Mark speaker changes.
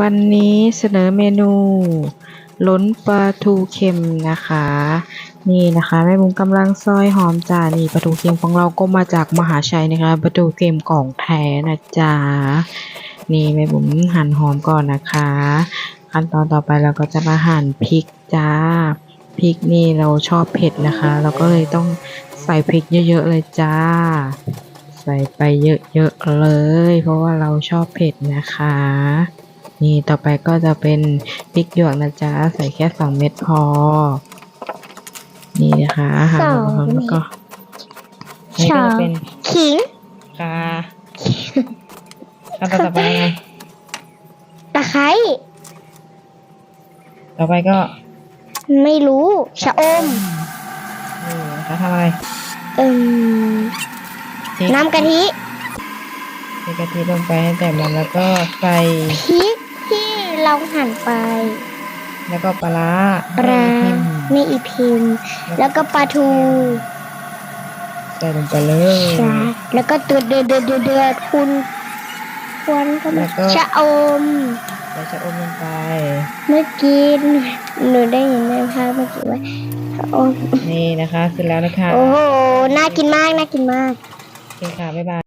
Speaker 1: วันนี้เสนอเมนูล้นปลาทูเค็มนะคะ นี่นะคะแม่บุ้งกำลังซอยหอมจ้านี่ปลาทูเค็มของเราก็มาจากมหาชัยนะคะปลาทูเค็มของแท้นะจ๊ะนี่แม่บุ้งหั่นหอมก่อนนะคะ ขั้นตอนต่อไปเราก็จะมาหั่นพริกจ้าพริกนี่เราชอบเผ็ดนะคะ เราก็เลยต้องใส่พริกเยอะๆเลยจ้า ใส่ไปเยอะๆเลย เพราะว่าเราชอบเผ็ดนะคะ นี่ต่อไปก็จะเป็นพริกหยวกนะจ๊ะใส่แค่สองเม็ดพอ นี่นะคะหั่น
Speaker 2: สอง
Speaker 1: ลงไปแล้วก็นี่
Speaker 2: ส
Speaker 1: ก็
Speaker 2: อง
Speaker 1: จะเป็น
Speaker 2: ขิง
Speaker 1: ค่ะขั้นตอนต่อไปยังไง
Speaker 2: ตะไคร้
Speaker 1: ต่อไปก็
Speaker 2: ไม่รู้ชะอม
Speaker 1: นี่นะคะทำอะไร
Speaker 2: เอิ่ม
Speaker 1: พริก
Speaker 2: น้ำกะทิ
Speaker 1: ใส่กะทิลงไปให้แต่มันแล้วก็ใส่
Speaker 2: พริก ที่เราหั่นไป
Speaker 1: แล้วก็ปลาร้า
Speaker 2: ปลา
Speaker 1: ให้พิมพ์
Speaker 2: ไม่อีพิมพ์แล้วก็ปลาทู
Speaker 1: ใส่ลงไปเลย
Speaker 2: ใช่แล้วก็ตัวเดือดเดือดเดือดเดือดคุณควรก็
Speaker 1: แล้วก็
Speaker 2: ชะอม
Speaker 1: ใส่ชะอมลงไป
Speaker 2: เมื่อกี้หนูได้ยินในภาพเมื่อกี้ว่าชะอม
Speaker 1: นี่นะคะเสร็จแล้วนะคะ
Speaker 2: โอ้โห น่ากินมาก น่ากินมาก
Speaker 1: โอเคค่ะ บ๊ายบาย